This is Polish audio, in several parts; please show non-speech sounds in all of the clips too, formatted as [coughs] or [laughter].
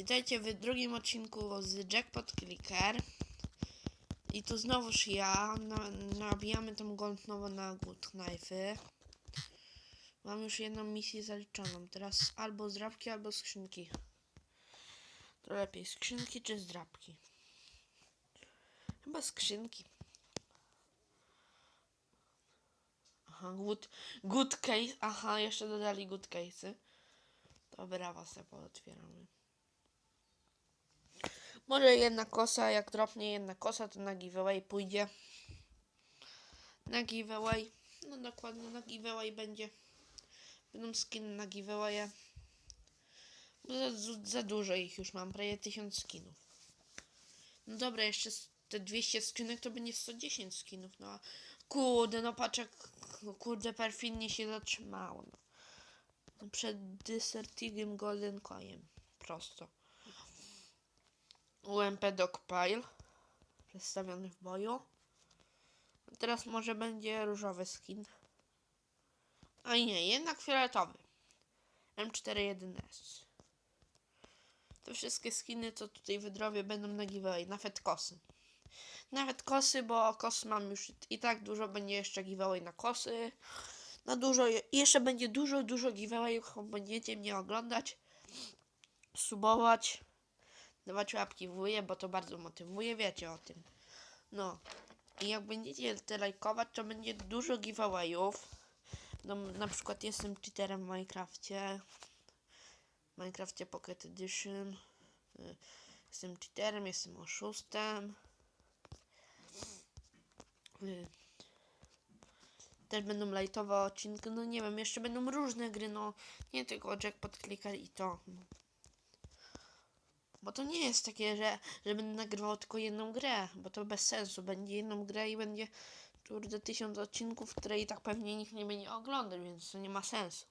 Witajcie w drugim odcinku z Jackpot Clicker. I tu znowuż ja. Na, nabijamy tą gold nowo na good knifey. Mam już jedną misję zaliczoną. Teraz albo zdrabki, albo skrzynki. To lepiej skrzynki czy zdrabki? Chyba skrzynki. Aha, good, good case. Aha, jeszcze dodali good case'y. To brawa sobie pootwieramy. Może jedna kosa, jak dropnie jedna kosa, to na giveaway pójdzie. Na giveaway. No dokładnie, na giveaway będzie. Będą skiny na giveawaye. Bo za, za dużo ich już mam, prawie 1000 skinów. No dobra, jeszcze te 200 skinek to będzie 110 skinów, no. a Kurde, no patrz jak, kurde, perfidnie się zatrzymało. No. Przed Desertigiem Golden Coinem. Prosto. UMP Dogpile. Przedstawiony w boju. Teraz może będzie różowy skin. A nie, jednak fioletowy. M41S. Te wszystkie skiny, co tutaj wydrobię, będą na giveaway. Nawet kosy. Nawet kosy, bo kos mam już i tak dużo. Będzie jeszcze giveaway na kosy. Na dużo, jeszcze będzie dużo, dużo giveawayów. jak Będziecie mnie oglądać, subować, dawać łapki w górę, bo to bardzo motywuje, wiecie o tym. No. I jak będziecie te lajkować, to będzie dużo giveawayów. No, na przykład jestem cheaterem w Minecrafcie. W Minecrafcie Pocket Edition. Y, Jestem cheaterem, jestem oszustem. Y, Też będą lightowe odcinki, no nie wiem, jeszcze będą różne gry, no nie tylko Jackpot Clicker i to. Bo to nie jest takie, że, że będę nagrywał tylko jedną grę, bo to bez sensu. Będzie jedną grę i będzie kurde tysiąc odcinków, które i tak pewnie nikt nie będzie oglądać, więc to nie ma sensu.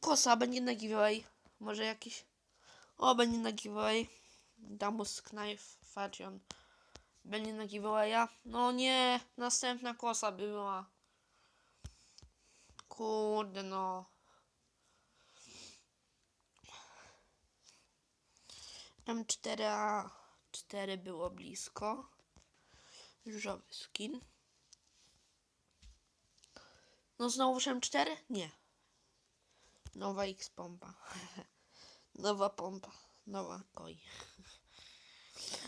Kosa będzie na giveaway. Może jakiś. O, będzie na giveaway. Damus Knife Facion. Będzie na giveawaya. No nie, następna kosa była. Kurde no. M4A 4 było blisko. Różowy skin. No znowu M4? Nie. Nowa X pompa. [laughs] Nowa pompa. Nowa koi. [laughs]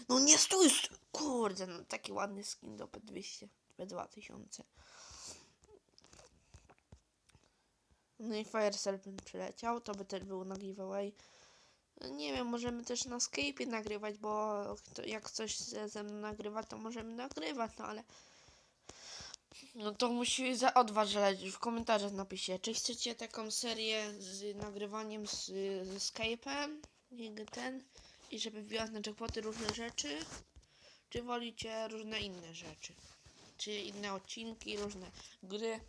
No nie stój! stój. Kurde, no taki ładny skin do P200. P2000. No i Fire Serpent przyleciał. To by też był na giveaway. Nie wiem, możemy też na Skype'ie nagrywać, bo jak coś ze, mną nagrywa, to możemy nagrywać, no ale no to musi za od was zależeć. W komentarzach napiszcie, czy chcecie taką serię z nagrywaniem z, ze Skype'em ten i żeby wbijać na jackpoty różne rzeczy, czy wolicie różne inne rzeczy, czy inne odcinki, różne gry.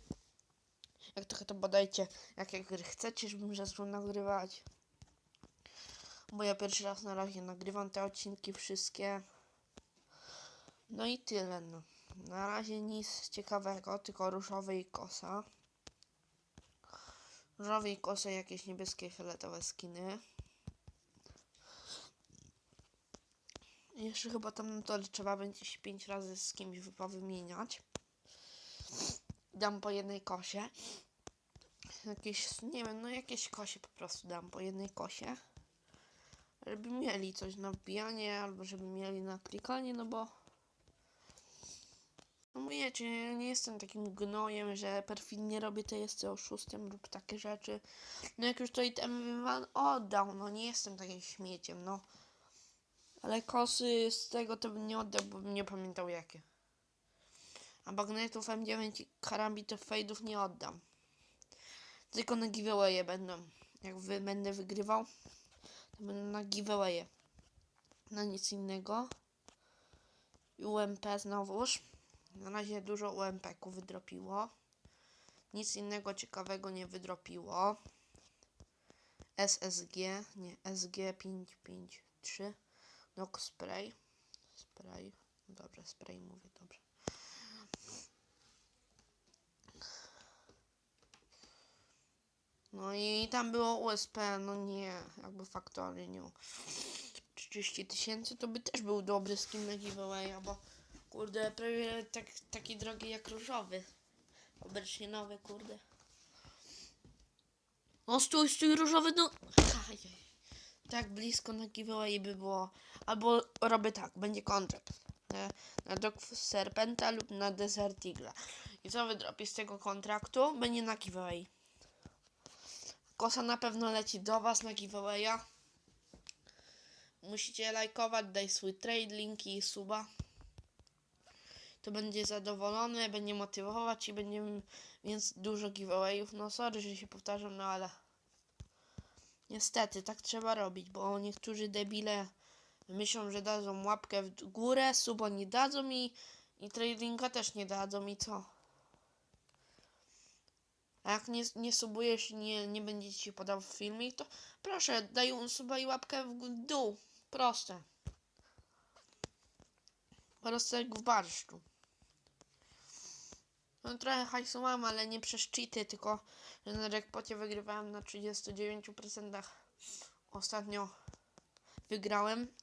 Jak trochę to badajcie, jakie gry chcecie, żebym zaczął nagrywać. Bo ja pierwszy raz na razie nagrywam te odcinki wszystkie. No i tyle, no. Na razie nic ciekawego, tylko różowy i kosa. Różowy i kosa, jakieś niebieskie, fioletowe skiny. Jeszcze chyba tam dole trzeba będzie się pięć razy z kimś wymieniać. Dam po jednej kosie. Jakieś, nie wiem, no jakieś kosie po prostu dam po jednej kosie żeby mieli coś na wbijanie, albo żeby mieli na klikanie, no bo no wiecie, ja nie jestem takim gnojem, że perfidnie robię to jestem oszustem lub takie rzeczy. No jak już to item wam oddał, no nie jestem takim śmieciem, no. Ale kosy z tego to bym nie oddał, bo bym nie pamiętał jakie. A bagnetów M9 i karambitów fejdów nie oddam. Tylko na giveawaye będą. Jak wy będę wygrywał, będą na giveawaye. Na nic innego. UMP znowuż. Na razie dużo UMP-ków wydropiło. Nic innego ciekawego nie wydropiło. SSG, nie, SG553. Nok spray. Spray. Dobrze, spray mówię, dobrze. No i tam było USP, no nie, jakby Factory nie. 30 tysięcy to by też był dobry skin na giveaway, bo kurde, prawie tak, taki drogi jak różowy. Obecnie nowy, kurde. No stój, stój, różowy, no. Tak blisko na giveaway by było. Albo robię tak, będzie kontrakt. Na, na Dog Serpenta lub na Desert Eagle. I co wydropi z tego kontraktu? Będzie na giveaway. Kosa na pewno leci do Was na giveawaya. Musicie lajkować, daj swój trade, linki i suba. To będzie zadowolony, będzie motywować i będzie więc dużo giveawayów. No sorry, że się powtarzam, no ale niestety tak trzeba robić, bo niektórzy debile myślą, że dadzą łapkę w górę, subo nie dadzą i, i linka też nie dadzą i co? Jak nie, nie subujesz i nie, nie będzie ci podał filmik, to proszę, daj un suba i łapkę w dół. Proste. Proste jak w barszczu. No trochę hajsu mam, ale nie przez cheaty, tylko że na jackpocie wygrywałem na 39%. Ostatnio wygrałem.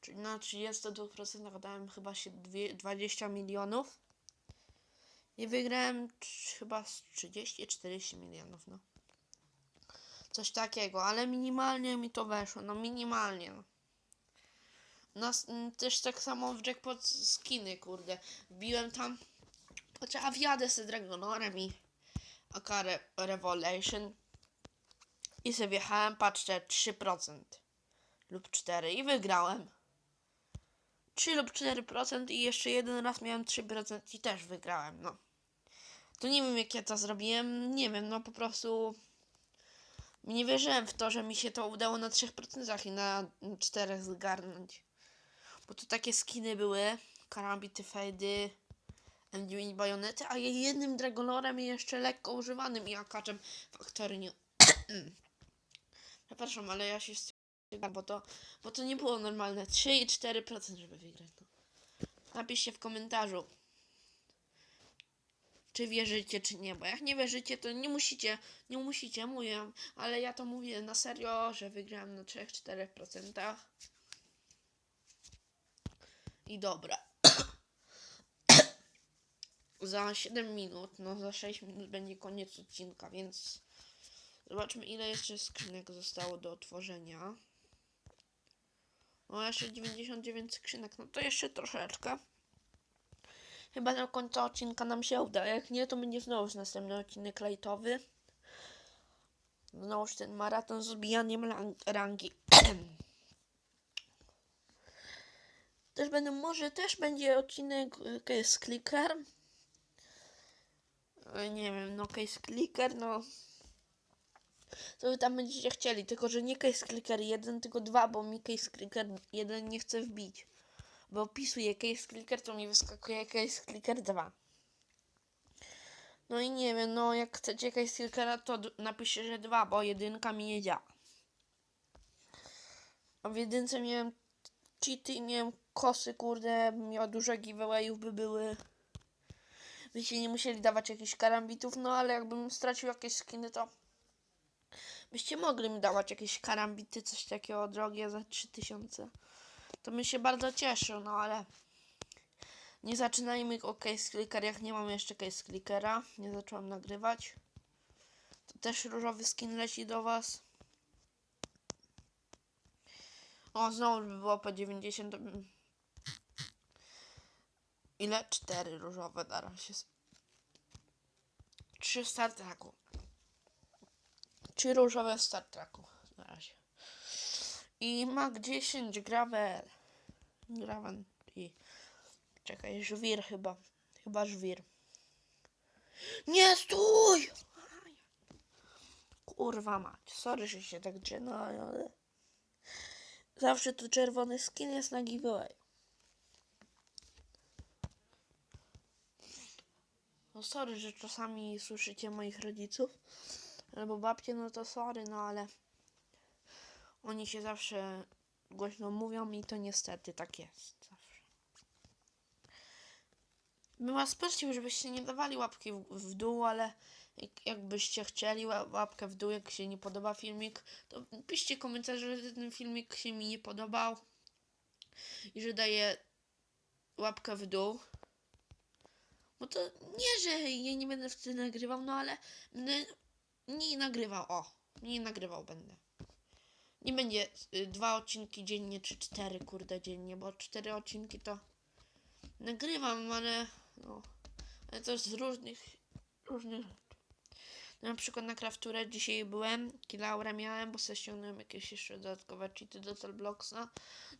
Czyli na 32% dałem chyba się dwie, 20 milionów. I wygrałem chyba z 30-40 milionów, no. Coś takiego, ale minimalnie mi to weszło, no minimalnie. No. Nas, m, też tak samo w jackpot skiny, kurde. Wbiłem tam, chociaż wjadę z Dragonorem i AK Re Revelation. I sobie wjechałem, patrzcie, 3% lub 4 i wygrałem. 3 lub 4% i jeszcze jeden raz miałem 3% i też wygrałem, no. To nie wiem jak ja to zrobiłem, nie wiem, no po prostu nie wierzyłem w to, że mi się to udało na 3% i na 4 zgarnąć. Bo to takie skiny były, karambity, fejdy, M9 bajonety, a jednym Dragonorem jeszcze lekko używanym i akaczem Factory nie... [clears throat] Przepraszam, ale ja się stygam, bo to, bo to nie było normalne. 3 i 4% żeby wygrać. No. Napiszcie w komentarzu, czy wierzycie, czy nie, bo jak nie wierzycie, to nie musicie, nie musicie, mówię, ale ja to mówię na serio, że wygrałem na 3-4%. I dobra. [coughs] za 7 minut, no za 6 minut będzie koniec odcinka, więc zobaczmy ile jeszcze skrzynek zostało do otworzenia. No jeszcze 99 skrzynek, no to jeszcze troszeczkę. Chyba do końca odcinka nam się uda, jak nie to będzie znowu następny odcinek lajtowy. Znowuż ten maraton z odbijaniem rangi. [clears throat] też będę, może też będzie odcinek y, Case Clicker. E, Nie wiem, no Case Clicker, no. Co wy tam będziecie chcieli, tylko że nie Case Clicker 1, tylko 2, bo mi Case Clicker 1 nie chce wbić. Bo opisuję Case Clicker, to mi wyskakuje Case Clicker 2. No i nie wiem, no jak chcecie Case Clickera, to napiszcie, że 2, bo jedynka mi nie działa. A w jedynce miałem cheaty, miałem kosy, kurde, miał dużo giveawayów by były. Byście nie musieli dawać jakichś karambitów, no ale jakbym stracił jakieś skiny, to byście mogli mi dawać jakieś karambity, coś takiego drogie za 3000. To bym się bardzo cieszył, no ale nie zaczynajmy o case clicker, jak nie mam jeszcze case clickera. Nie zacząłem nagrywać. To też różowy skin leci do was. O, znowu by było po 90. to bym- Ile? Cztery różowe na razie. Trzy Star Treku. Trzy różowe Star Treku na razie. I Mac 10 Gravel. Graven i... Czekaj, żwir chyba. Chyba żwir. Nie stój! Kurwa mać. Sorry, że się tak drze, no ale... Zawsze tu czerwony skin jest na giveaway. No sorry, że czasami słyszycie moich rodziców. Albo babcie, no to sorry, no ale... Oni się zawsze głośno mówią i to niestety tak jest. Zawsze. Bym was prosił, żebyście nie dawali łapki w, w dół, ale Jak, jakbyście chcieli ła- łapkę w dół, jak się nie podoba filmik, to piszcie komentarze, że ten filmik się mi nie podobał i że daję łapkę w dół. Bo to nie, że ja nie będę wtedy nagrywał, no ale będę nie nagrywał, o, nie nagrywał będę. Nie będzie y, dwa odcinki dziennie, czy cztery, kurde, dziennie, bo cztery odcinki to nagrywam, ale no, ale to z różnych, różnych rzeczy. Na przykład na krafturę dzisiaj byłem, kilaura miałem, bo ściągnąłem jakieś jeszcze dodatkowe cheaty do Telbloxa.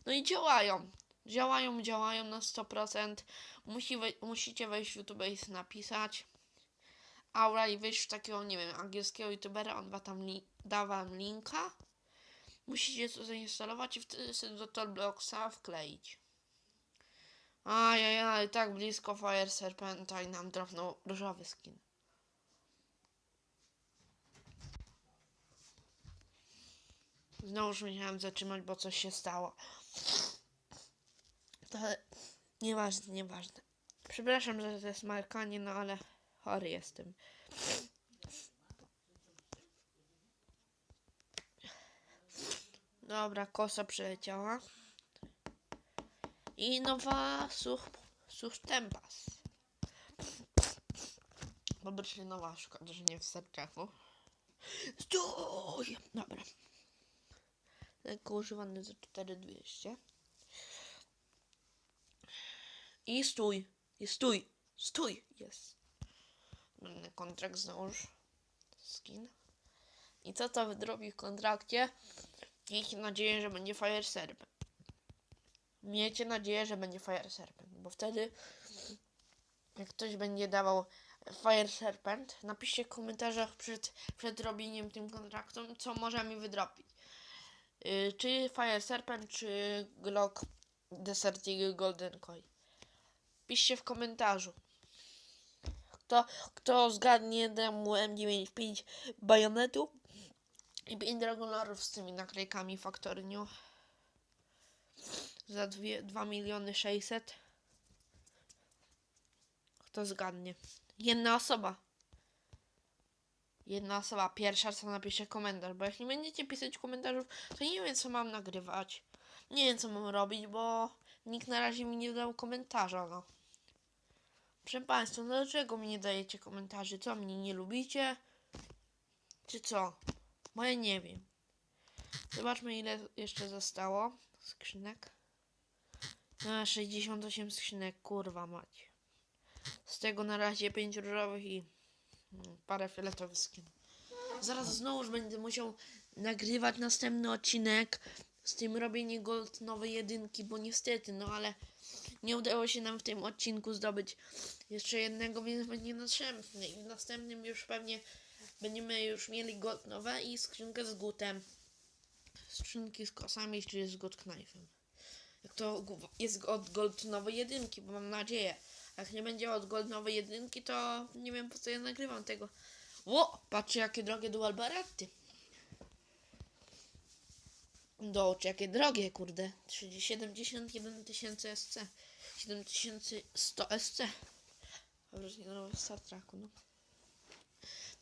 No i działają. Działają, działają na 100%. Musi wej- musicie wejść w YouTube i napisać. Aura i wejść w takiego, nie wiem, angielskiego youtubera, on wa tam li- da wam linka. Musicie to zainstalować i wtedy sobie do Telbloxa wkleić. Ajajaj, tak blisko Fire Serpenta i nam trafnął różowy skin. Znowuż musiałem zatrzymać, bo coś się stało. To nieważne, nieważne. Przepraszam, że to jest markanie, no ale chory jestem. Dobra, kosa przeleciała. I nowa such, such tempas. Pobrać nowa, szkoda, że nie w serczaku. Stój! Dobra. Lekko używany za 4200. I stój. I stój. Stój. Jest. Będę kontrakt znowuż. Skin. I co to wydrobi w kontrakcie? Miejcie nadzieję, że będzie Fire Serpent. Miejcie nadzieję, że będzie Fire Serpent, bo wtedy jak ktoś będzie dawał Fire Serpent, napiszcie w komentarzach przed, przed robieniem tym kontraktem, co może mi wydropić. Y, czy Fire Serpent, czy Glock Desert Eagle Golden Koi. Piszcie w komentarzu. Kto, kto zgadnie, dam mu M95 bajonetu i 5 Dragonlarów z tymi naklejkami Factory New. Za 2 miliony 600. Kto zgadnie? Jedna osoba. Jedna osoba, pierwsza co napisze komentarz, bo nie będziecie pisać komentarzów, to nie wiem co mam nagrywać. Nie wiem co mam robić, bo nikt na razie mi nie dał komentarza, no. Proszę Państwa, no dlaczego mi nie dajecie komentarzy? Co, mnie nie lubicie? Czy co? Bo ja nie wiem. Zobaczmy ile jeszcze zostało skrzynek. A, 68 skrzynek, kurwa mać. Z tego na razie 5 różowych i mm, parę fioletowych skin. Zaraz znowuż będę musiał nagrywać następny odcinek z tym robienie gold nowej jedynki, bo niestety, no ale nie udało się nam w tym odcinku zdobyć jeszcze jednego, więc będzie następny. I w następnym już pewnie będziemy już mieli gold nowe i skrzynkę z gutem. Skrzynki z kosami, czy z god knifem. Jak to jest od gold nowej jedynki, bo mam nadzieję. Jak nie będzie od gold nowej jedynki, to nie wiem po co ja nagrywam tego. Ło! Patrzcie jakie drogie dual baretty. Do jakie drogie, kurde. 30, 71 tysięcy SC. 7100 SC. Że nie w Star Treku, no.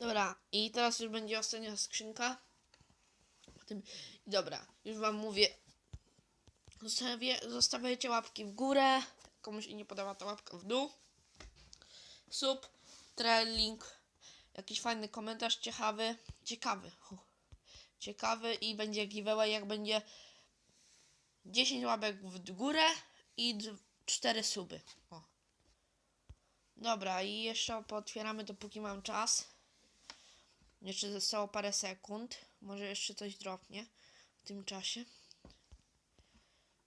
Dobra, i teraz już będzie ostatnia skrzynka. Potem, dobra, już wam mówię. Zostawię, zostawiajcie łapki w górę. Komuś nie podoba to łapka w dół. Sub, trailing, jakiś fajny komentarz ciekawy. Ciekawy. Ciekawy i będzie giveaway jak będzie 10 łapek w górę i 4 suby. O. Dobra, i jeszcze pootwieramy dopóki mam czas. Jeszcze zostało parę sekund. Może jeszcze coś dropnie w tym czasie.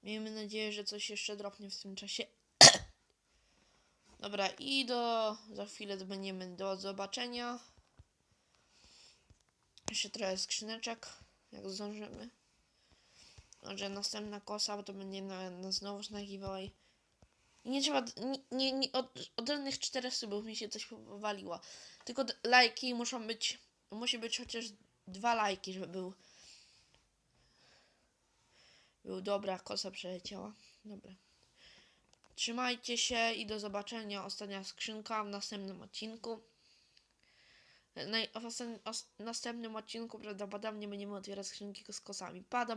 Miejmy nadzieję, że coś jeszcze dropnie w tym czasie. [coughs] Dobra, i do za chwilę będziemy do zobaczenia. Jeszcze trochę skrzyneczek, jak zdążymy. Może następna kosa, bo to będzie na, na znowuż na giveaway. I nie trzeba, nie, nie, od, od czterech subów mi się coś powaliło. Tylko lajki muszą być, musi być chociaż dwa lajki, żeby był był dobra, kosa przeleciała. Dobra. Trzymajcie się i do zobaczenia. Ostatnia skrzynka w następnym odcinku. Na, w następnym odcinku prawdopodobnie będziemy otwierać skrzynki z kosami. Pada,